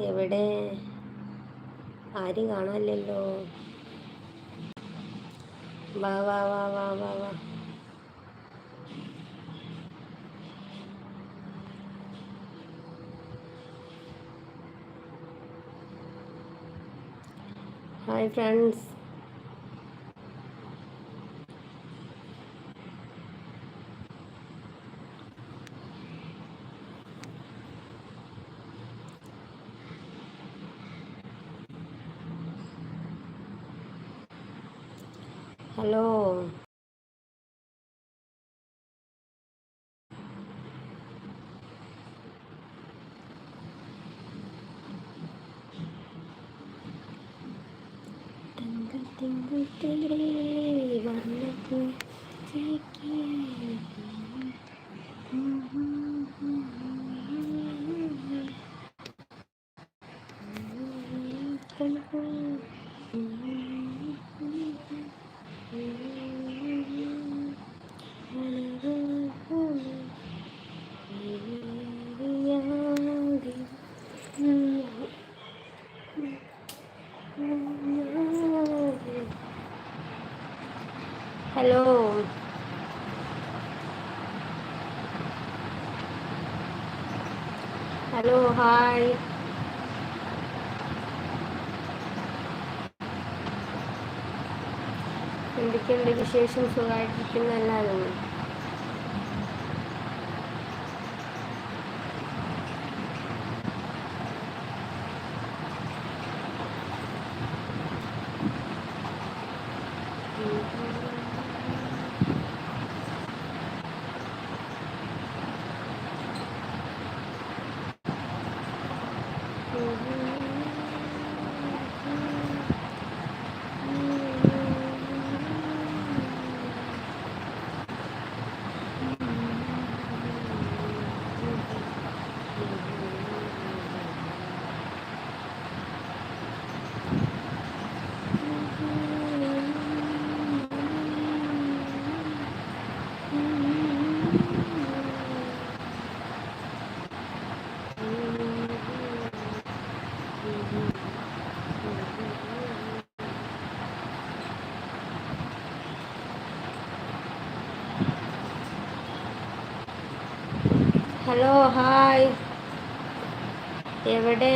എവിടെ? ആരും കാണാനില്ലല്ലോ. വാ വാ വാ വാ വാ വാ. ഹായ് ഫ്രണ്ട്സ് ഹലോ തിങ്കൾ തിങ്കൾ തിങ്കളേ വന്നപ്പോ ഹലോ ഹലോ ഹായ് എന്തൊക്കെയുണ്ട് വിശേഷം സുഖമായിട്ടിരിക്കുന്നു എല്ലാവരും ഹലോ ഹായ് എവിടെ?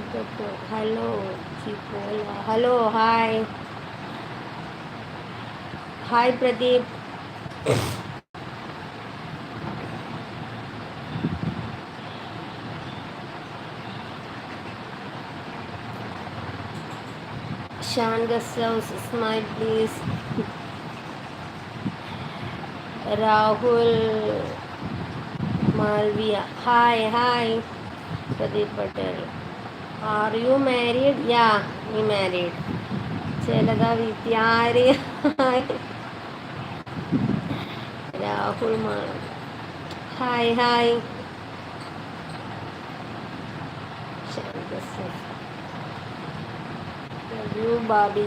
तो hello hello hi. Hi Pradeep. Shaan smile please Rahul Malviya. Hi hi. Pradeep Patel. Are you married या ई मैरिड चलता भी प्यार Rahul hi hi Bobby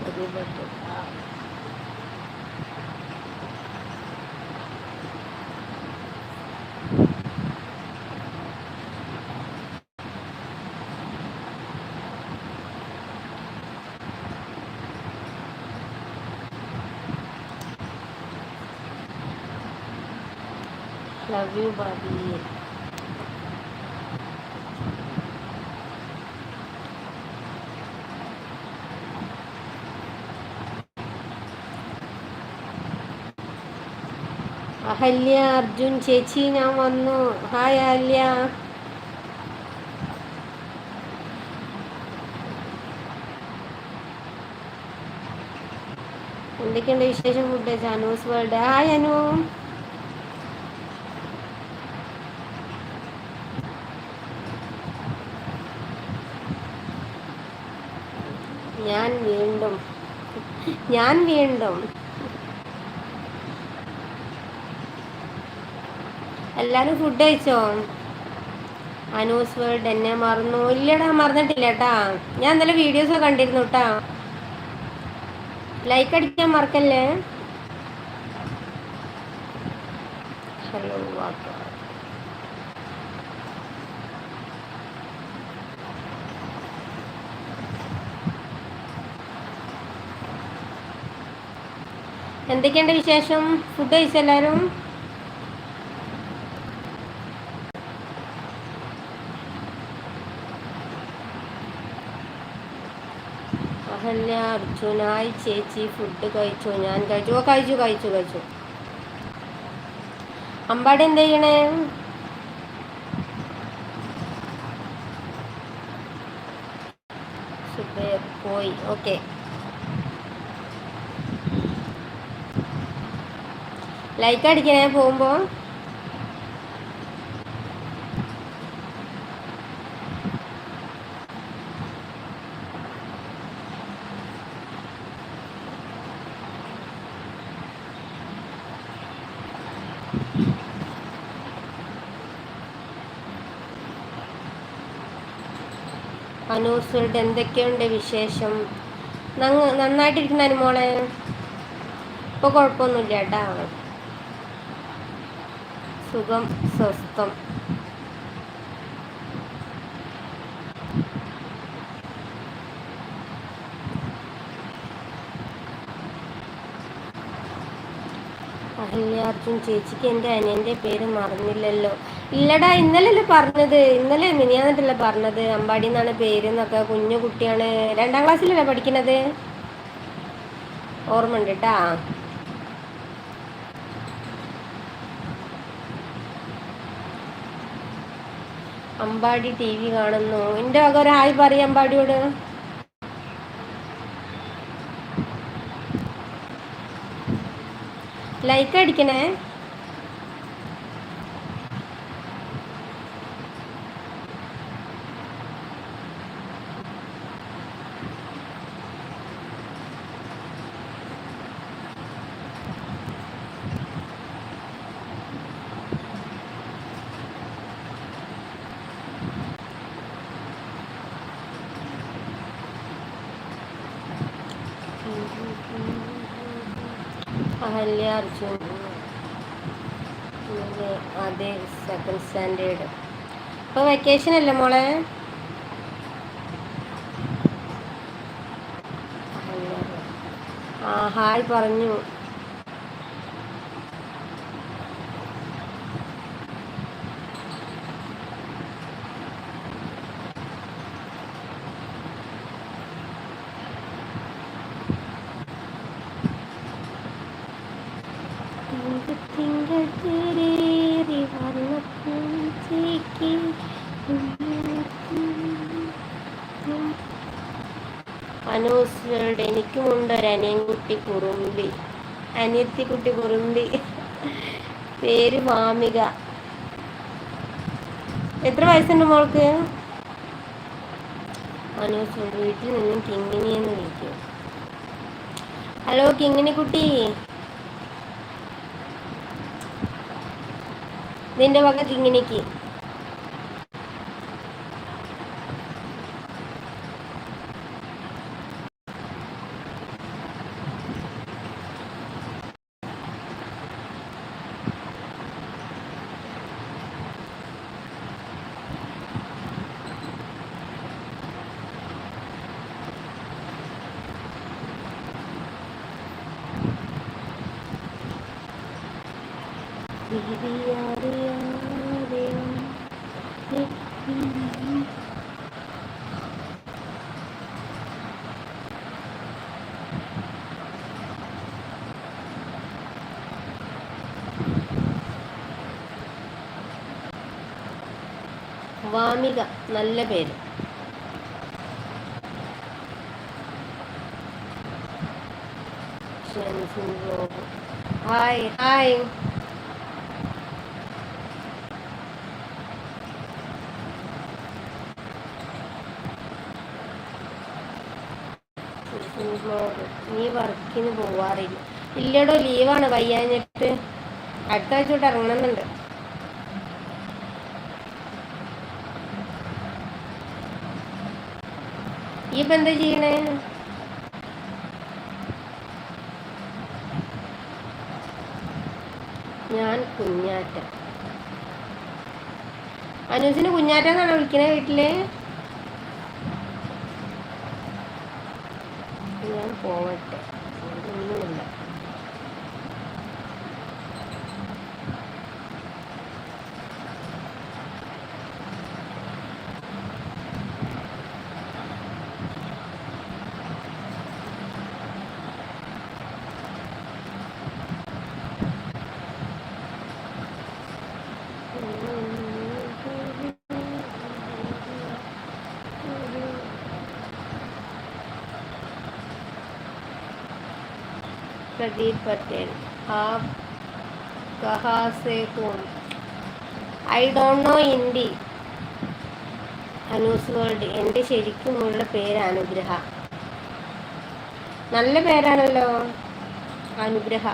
Bobby Babi You, Bobby. Ahalya Arjun ചേച്ചി ഞാൻ വന്നു. ഹായ് അഹല്യ. എന്തൊക്കെയുണ്ട് വിശേഷം food? Anu's world hi Anu. ഞാൻ വീണ്ടും ഞാൻ വീണ്ടും. എല്ലാരും ഫുഡ് കഴിച്ചോ? അനൂസ് വേൾഡ് എന്നെ മറന്നു. ഇല്ലടാ മറന്നിട്ടില്ല കേട്ടാ ഞാൻ ഇന്നലെ വീഡിയോസ് കണ്ടിരുന്നു കേട്ടാ ലൈക്ക് അടിക്കാൻ മറക്കല്ലേ? ഹലോ വാട്ടോ എന്തൊക്കെയുണ്ട് വിശേഷം? ഫുഡ് കഴിച്ചെല്ലാരും അഹല്യ അർജുനായി ചേച്ചി ഫുഡ് കഴിച്ചു? ഞാൻ കഴിച്ചു. ഓ കഴിച്ചു കഴിച്ചു കഴിച്ചു. അമ്പാടി എന്ത് ചെയ്യണേ? പോയി. ഓക്കെ. ലൈക്ക് അടിക്കണേ പോകുമ്പോ. അനൂസുകളുടെ എന്തൊക്കെയുണ്ട് വിശേഷം? നന്നായിട്ടിരിക്കുന്ന അനുമോളെ ഇപ്പൊ കുഴപ്പമൊന്നുമില്ല കേട്ടാ. സുഖം സ്വസ്ഥം. അഹല്യാർജുൻ ചേച്ചിക്ക് എന്റെ അനിയന്റെ പേര് മറന്നില്ലല്ലോ. ഇല്ലടാ ഇന്നലെയല്ലേ പറഞ്ഞത്. ഇന്നലെ മിനിയാന്നിട്ടല്ലേ പറഞ്ഞത്. അമ്പാടി എന്നാണ് പേര് എന്നൊക്കെ. കുഞ്ഞു കുട്ടിയാണ്. രണ്ടാം ക്ലാസ്സിലല്ലേ പഠിക്കണത്? ഓർമ്മ ഉണ്ട് കേട്ടാ അമ്പാടി ടി വി കാണുന്നു. എന്റെ വക ഒരു ഹായ് പറയും അമ്പാടിയോട്. ലൈക്ക് അടിക്കണേ. അഹല്യ അർജുൻ. അതെ സെക്കൻഡ് സ്റ്റാൻഡേർഡ് ഇപ്പോൾ വെക്കേഷൻ അല്ലേ മോളെ? ആ ഹായ് പറഞ്ഞു. തിങ്കൾ തേരേറി അനൂസുകളുടെ എനിക്കുമുണ്ട് ഒരു അനിയൻകുട്ടി കുറുമ്പി. അനിയത്തിക്കുട്ടി കുറുമ്പി. പേര് മാമിക എത്ര വയസ്സുണ്ട് മോൾക്ക്? അനൂസ് വീട്ടിൽ നിന്നും കിങ്ങിനി എന്ന് വിളിക്കും. ഹലോ കിങ്ങിണി കുട്ടി നിന്റെ വക കിങ്ങിണിക്ക് വാമിക നല്ല പേര്. Hi hi ignore. നീ വർക്കിന് പോവാറില്ല. ഇല്ലടോ ലീവാണ് വയ്യാഞ്ഞിട്ട്. അടുത്ത ആഴ്ച തൊട്ട് ഈ ഇപ്പം എന്താ ചെയ്യണേ? ഞാൻ കുഞ്ഞാറ്റ. അനുസിന് കുഞ്ഞാറ്റ എന്നാണ് വിളിക്കണേ വീട്ടിൽ? ഞാൻ പോവട്ടെ. प्रदीप पटेल आप कहाँ से हो I don't know Hindi Anu's world എൻ്റെ ശരിക്കുമുള്ള പേര് അനുഗ്രഹ നല്ല പേരാണല്ലോ Anugraha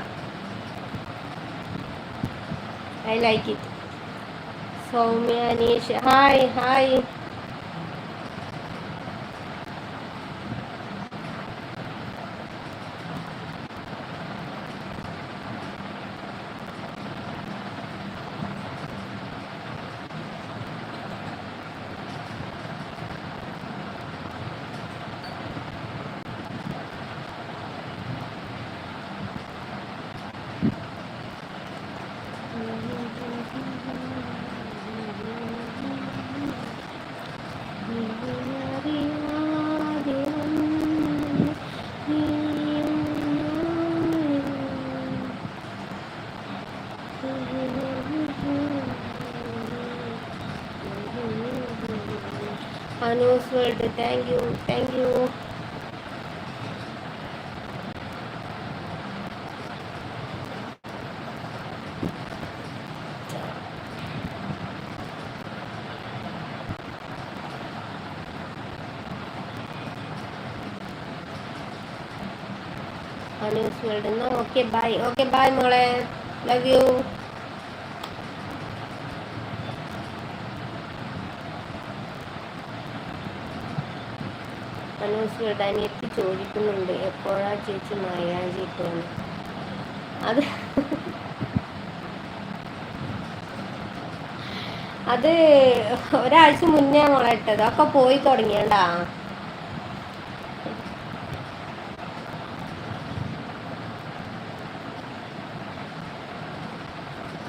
I like it Soumya Aneesh hi hi Anu's world thank you thank you Anu's world എന്നാ okay bye okay bye world അനിയത്തി ചോദിക്കുന്നുണ്ട് എപ്പോഴാ ചേച്ചി മായാജി ഇട്ടോന്ന് അത് അത് ഒരാഴ്ച മുന്നേ മുള ഇട്ടത്. ഒക്കെ പോയി തുടങ്ങിയണ്ട.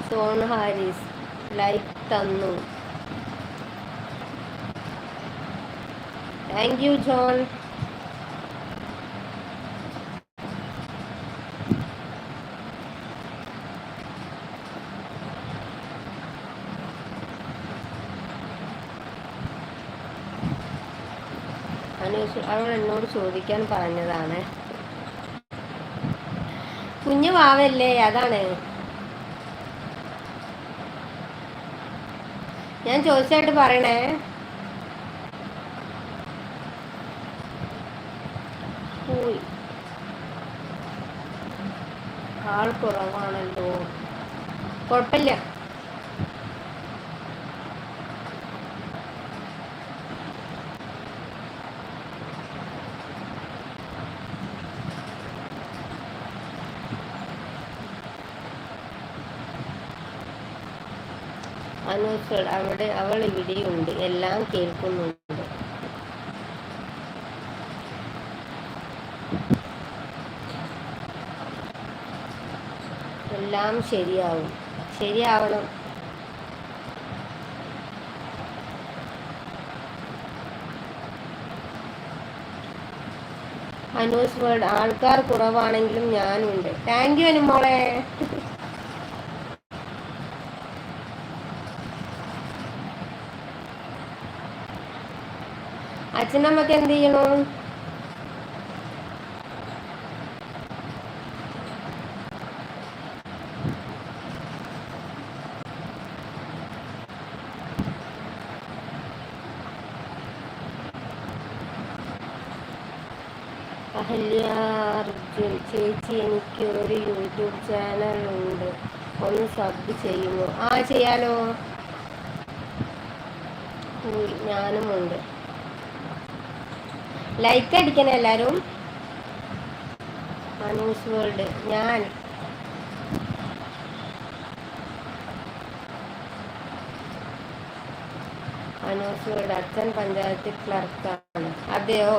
സോൺ ഹാരിസ് ലൈക്ക് തന്നു. Thank you John. അവൾ എന്നോട് ചോദിക്കാൻ പറഞ്ഞതാണ്. കുഞ്ഞു വാവല്ലേ അതാണ്. ഞാൻ ചോദിച്ചായിട്ട് പറയണേ. ആൾ കുറവാണല്ലോ കുഴപ്പമില്ല. അനൂസ് അവിടെ അവൾ ഇവിടെയുണ്ട്. എല്ലാം കേൾക്കുന്നുണ്ട്. എല്ലാം ശരിയാവും. ശരിയാവണം. അനൂസ് വേർഡ് ആൾക്കാർ കുറവാണെങ്കിലും ഞാനുണ്ട്. താങ്ക് യു അനുമോളെ. അച്ഛനമ്മക്ക് എന്ത് ചെയ്യണു? ചേച്ചി എനിക്ക് ഒരു യൂട്യൂബ് ചാനൽ ഉണ്ട്. ഒന്ന് സബ് ചെയ്യുമോ? ആ ചെയ്യാലോ. ഞാനും ഉണ്ട്. ലൈക്ക് അടിക്കണം എല്ലാവരും അനൂസ് വേൾഡ് ഞാൻ. അനൂസ് വേൾഡ് അച്ഛൻ പഞ്ചായത്ത് ക്ലർക്കാണ് അതെയോ?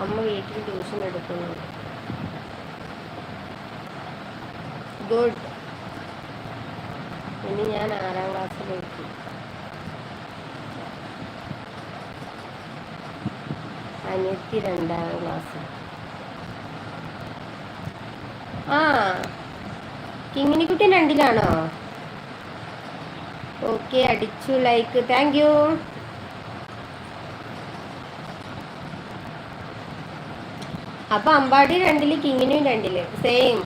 അമ്മ വീട്ടിൽ ട്യൂഷൻ എടുക്കുന്നു ഗുഡ് ഇനി ഞാൻ ആറാം ക്ലാസ്സിലേക്ക് അനിയത്തി രണ്ടാം ക്ലാസ്. ആ കിങ്ങിനിക്കുട്ടി രണ്ടിലാണോ? ഓക്കെ അടിച്ചു ലൈക്ക് താങ്ക് യു അപ്പൊ അമ്പാടി രണ്ടിൽ കിങ്ങിനും രണ്ടിൽ സെയിം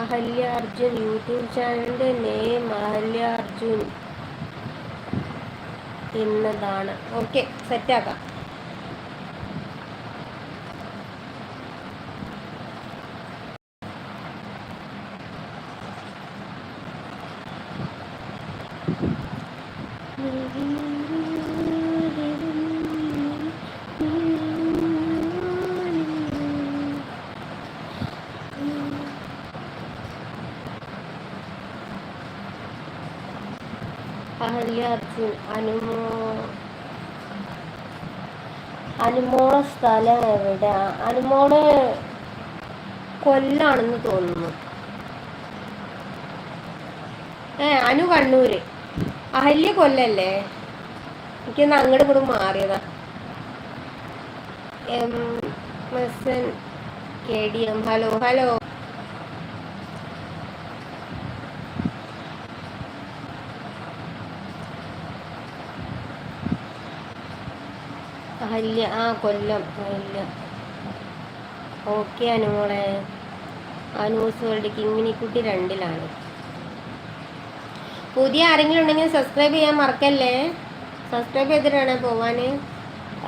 അഹല്യ അർജുൻ യൂട്യൂബ് ചാനലിന്റെ നെയിം അഹല്യ അർജുൻ എന്നതാണ് ഓക്കെ സെറ്റാക്കാം അഹല്യ അർജുൻ അനുമോ അനുമോളെ സ്ഥലം എവിടെ? അനുമോൾ കൊല്ലാണെന്ന് തോന്നുന്നു. ഏ അനു കണ്ണൂര്. അഹല്യ കൊല്ലല്ലേ? എനിക്കൊന്ന് അങ്ങോട്ട് കൂടെ മാറിയതാ. M S N K D M. Hello hello. Ahalya ആ കൊല്ലം കൊല്ലം. ഓക്കെ അനുമോളെ അനൂസ് വേൾഡ് കിങ്ങിനിക്കുട്ടി രണ്ടിലാണ്. പുതിയ ആരെങ്കിലും ഉണ്ടെങ്കിൽ സബ്സ്ക്രൈബ് ചെയ്യാൻ മറക്കല്ലേ? സബ്സ്ക്രൈബ് ചെയ്തിട്ടാണ് പോവാൻ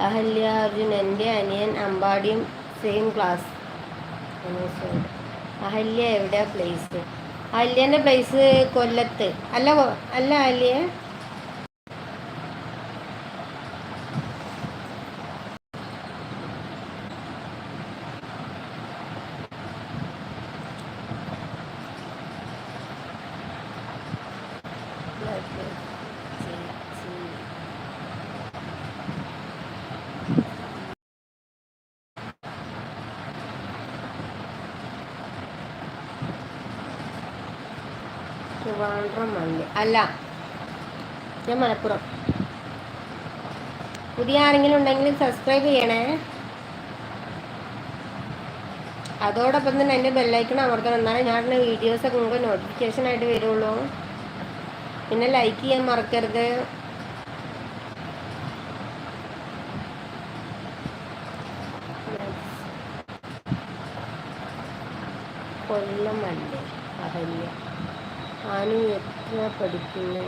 അഹല്യ അർജുൻ എന്റെ അനിയൻ അമ്പാടിയും same class Anu's world. Ahalya എവിടെയാ പ്ലേസ് അഹല്യന്റെ പ്ലേസ് കൊല്ലത്ത്. അല്ല അല്ല അഹല്യ? ട്രിവാൻഡ്രം മല്ലി അല്ല ഞാൻ മലപ്പുറം. പുതിയ ആരെങ്കിലും ഉണ്ടെങ്കിൽ സബ്സ്ക്രൈബ് ചെയ്യണേ. അതോടൊപ്പം തന്നെ എന്റെ ബെല്ലൈക്കൺ അമർത്തണം. എന്നാലും ഞാൻ വീഡിയോസൊക്കെ നിങ്ങൾക്ക് നോട്ടിഫിക്കേഷൻ ആയിട്ട് വരുള്ളൂ. പിന്നെ ലൈക്ക് ചെയ്യാൻ മറക്കരുത്. കൊല്ലമല്ലേ അഹല്യ അനു എത്ര പഠിക്കുന്നു?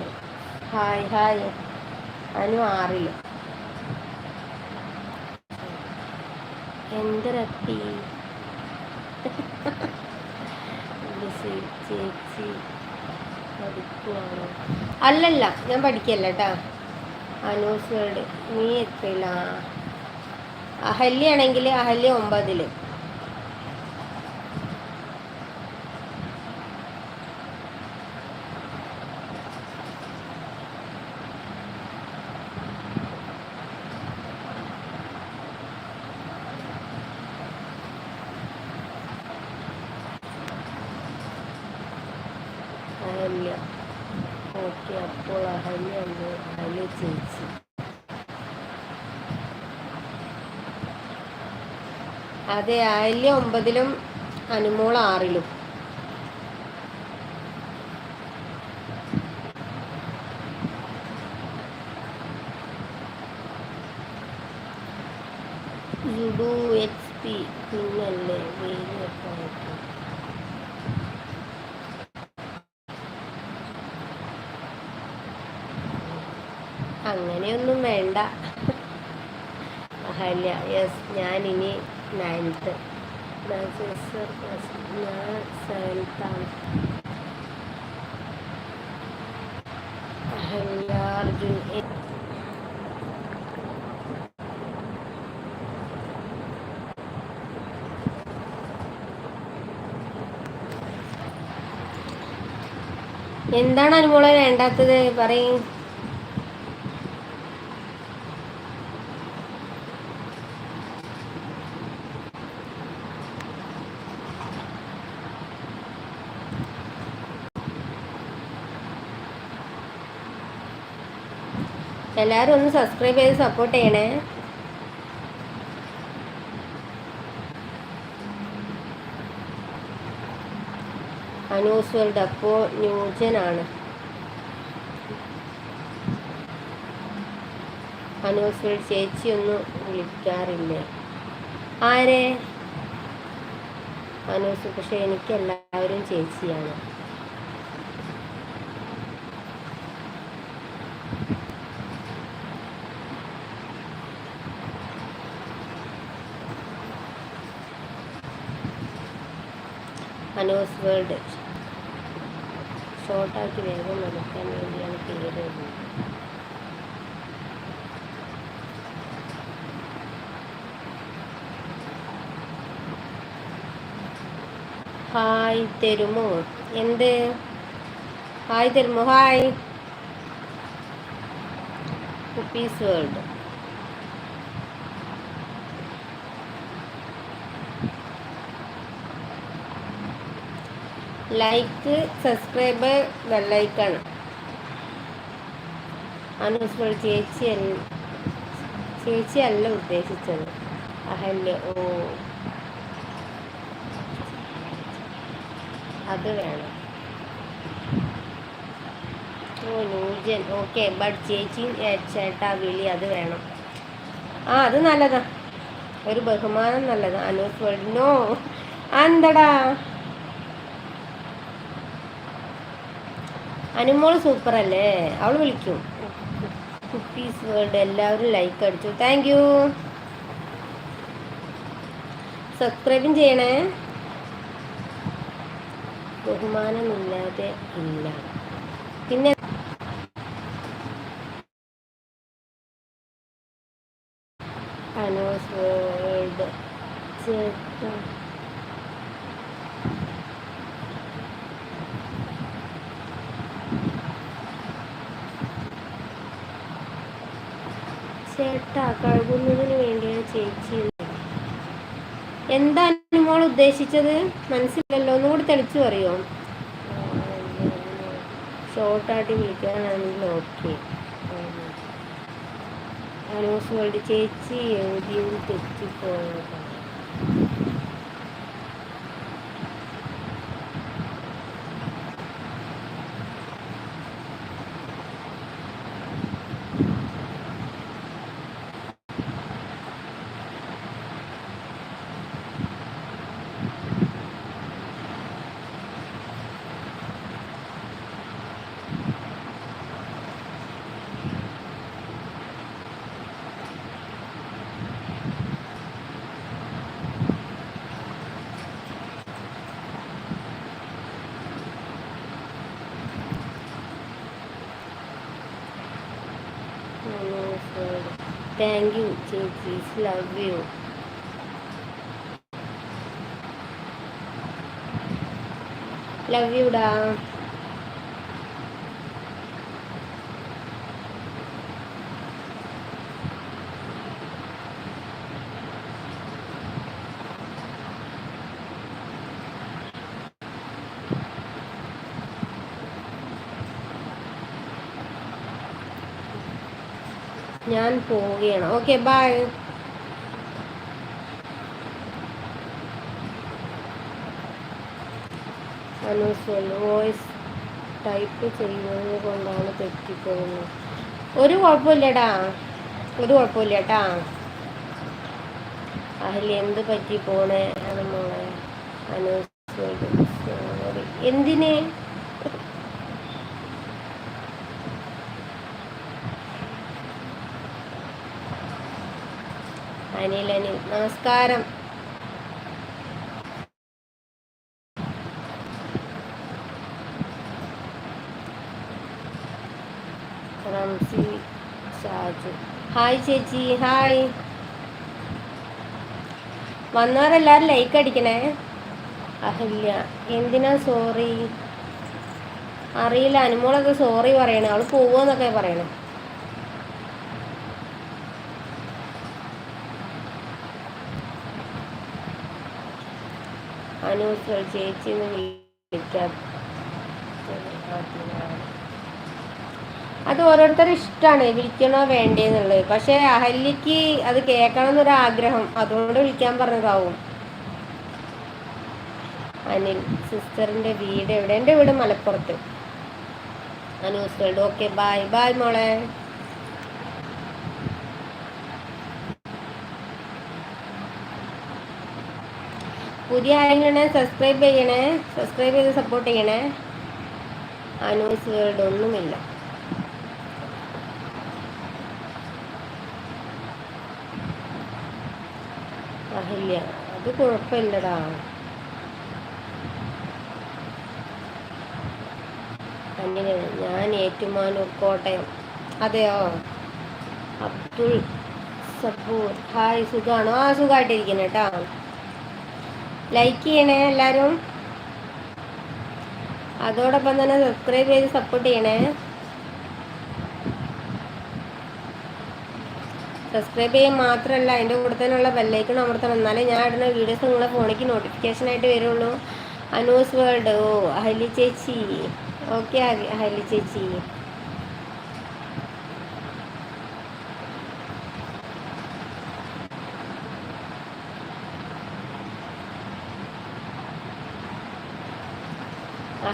Hi hi. അനു ആറിൽ. എന്തരത്തി ചേച്ചി പഠിക്കുവാണോ. അല്ലല്ല ഞാൻ പഠിക്കല്ല കേട്ടാ അനൂസ് നീ എത്രയില്ല അഹല്യ ആണെങ്കിൽ അഹല്യ ഒമ്പതിൽ അഹല്യ ഓക്കെ അപ്പോൾ അഹല്യ ഉണ്ട് അഹല്യ ചേച്ചി അതെ അഹല്യ ഒമ്പതിലും അനുമോൾ ആറിലും. പി അങ്ങനെയൊന്നും വേണ്ട. അഹല്യ യെസ് ഞാൻ ഇനി നയൻത്ത് ഞാൻ സെവൻത്താണ് അർജുൻ എന്താണ് അനുമോളെ വേണ്ടാത്തത്? പറയും. എല്ലാവരും ഒന്ന് സബ്സ്ക്രൈബ് ചെയ്ത് സപ്പോർട്ട് ചെയ്യണേ. അനൂസ് വേൾഡ് അപ്പോൾ ന്യൂജനാണ് അനൂസ് വേൾഡ് ചേച്ചി ഒന്നും വിളിക്കാറില്ലേ. ആരെ? അനൂസ് പക്ഷെ എനിക്ക് എല്ലാവരും ചേച്ചിയാണ്. അനൂസ് വേൾഡ് ഷോർട്ടാക്കി വേഗം നടക്കാൻ വേണ്ടിയാണ് പേര്. ഹായ് തരുമോ? എന്ത്? ഹായ് തരുമോ hi. Kuppi's world like subscribe ബെല്ലൈക്കാണ് Anu's world ചേച്ചി ചേച്ചി അല്ല ഉദ്ദേശിച്ചത്. അഹല്യ ഓ. അത് വേണം. ഓ നൂജൻ. ഓക്കെ ബട്ട് ചേച്ചി ചേട്ടാ വിളി അത് വേണം. ആ അത് നല്ലതാ. ഒരു ബഹുമാനം നല്ലതാ. Anu's world no. എന്തടാ? അനുമോൾ സൂപ്പർ അല്ലേ അവൾ വിളിക്കും. കുപ്പീസ് വേൾഡ് എല്ലാവരും ലൈക്ക് അടിച്ചു. താങ്ക് യു സബ്സ്ക്രൈബും ചെയ്യണേ. ബഹുമാനമില്ലാതെ ഇല്ല. പിന്നെ അനോസ് വേൾഡ് ചേട്ടാ ചേട്ടാ കഴുകുന്നതിന് വേണ്ടിയാണ് ചേച്ചി എന്ന്. എന്താ മോൾ ഉദ്ദേശിച്ചത് മനസ്സിലല്ലോ. ഒന്നുകൂടി തെളിച്ചു പറയോ? ഷോർട്ടായിട്ട് വിളിക്കാനാണെങ്കിൽ ഓക്കെ. അനൂസുകളുടെ ചേച്ചി എഴുതിയത് തെറ്റിപ്പോയതാണ്. താങ്ക് യു ചേച്ചി ലവ് യു ലവ് യുടാ ഞാൻ പോവുകയാണ്. ഓക്കെ ബൈ വോയിസ് ടൈപ്പ് ചെയ്യുന്നത് കൊണ്ടാണ് തെറ്റിപ്പോകുന്നത്. ഒരു കുഴപ്പമില്ലടാ. ഒരു കുഴപ്പമില്ല കേട്ടാ എന്ത് പറ്റി പോണേ? ആണ് മോളെ അനിൽ അനിൽ നമസ്കാരം. ഹായ് ചേച്ചി ഹായ്. വന്നവരെല്ലാവരും ലൈക്ക് അടിക്കണേ? അഹല്യ. എന്തിനാ സോറി അറിയില്ല അനുമോളൊക്കെ സോറി പറയണേ. അവൾ പോവെന്നൊക്കെ പറയണേ. അനൂസ് ചേച്ചി എന്ന് വിളിക്കാം. അത് ഓരോരുത്തരും ഇഷ്ടമാണ് വിളിക്കണോ വേണ്ടേന്നുള്ളത്. പക്ഷെ അഹല്യക്ക് അത് കേൾക്കണം എന്നൊരു ആഗ്രഹം അതുകൊണ്ട് വിളിക്കാൻ പറഞ്ഞതാവും. അനിൽ സിസ്റ്ററിന്റെ വീട് എവിടെ? എന്റെ വീട് മലപ്പുറത്ത്. Anu's world okay bye bye മോളെ. പുതിയ ആരെങ്കിലും സബ്സ്ക്രൈബ് ചെയ്യണേ. സബ്സ്ക്രൈബ് ചെയ്ത് സപ്പോർട്ട് ചെയ്യണേ. അനൂസ് വേൾഡ് ഒന്നുമില്ല. അഹല്യ. അത് കുഴപ്പമില്ലടാ. അങ്ങനെ ഞാൻ ഏറ്റുമാനൂർ കോട്ടയം. അതെയോ? അബ്ദുൾ സബൂർ. ഹായ് സുഖാണോ? ആ സുഖമായിട്ടിരിക്കുന്നു കേട്ടോ. ലൈക്ക് ചെയ്യണേ എല്ലാവരും അതോടൊപ്പം തന്നെ സബ്സ്ക്രൈബ് ചെയ്ത് സപ്പോർട്ട് ചെയ്യണേ. സബ്സ്ക്രൈബ് ചെയ്യാൻ മാത്രമല്ല അതിന്റെ കൂടെ തന്നെയുള്ള ബെല്ലൈക്കൺ അമർത്തണം. എന്നാലേ ഞാൻ ഇടുന്ന വീഡിയോസ് നിങ്ങളെ ഫോണിലേക്ക് നോട്ടിഫിക്കേഷൻ ആയിട്ട് വരുള്ളൂ. അനൂസ് വേൾഡ് ഓ അഹലി ചേച്ചി. ഓക്കെ അഹലി ചേച്ചി.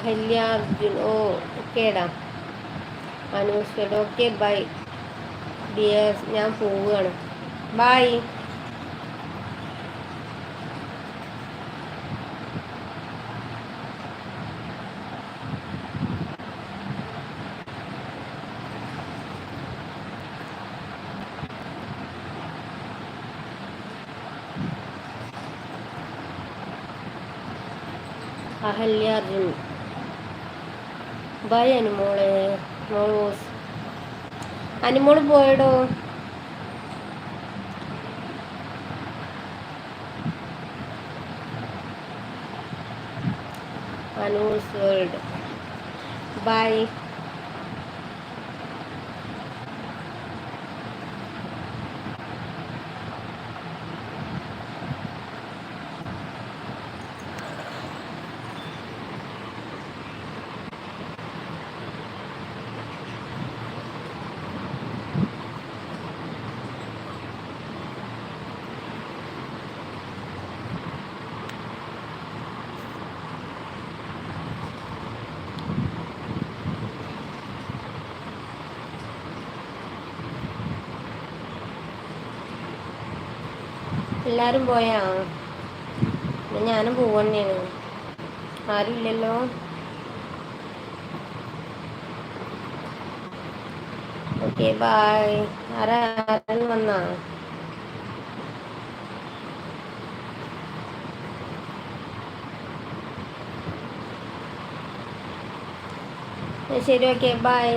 അഹല്യ അർജുൻ ഓ ഓക്കേടാ Anu's world okay bye dears ഞാൻ പോവുകയാണ്. ബൈ അഹല്യ അർജുൻ. ബൈ അനുമോളെ മോളോസ് അനുമോൾ പോയടോ. അനൂസ് വേൾഡ്. ബൈ. എല്ലാരും പോയാ? ഞാനും പോവന്നെയാണ്. ആരും ഇല്ലല്ലോ ഓക്കെ ബായ്. ആരാ ആരും വന്നാ? ശരി ഓക്കെ ബായ്.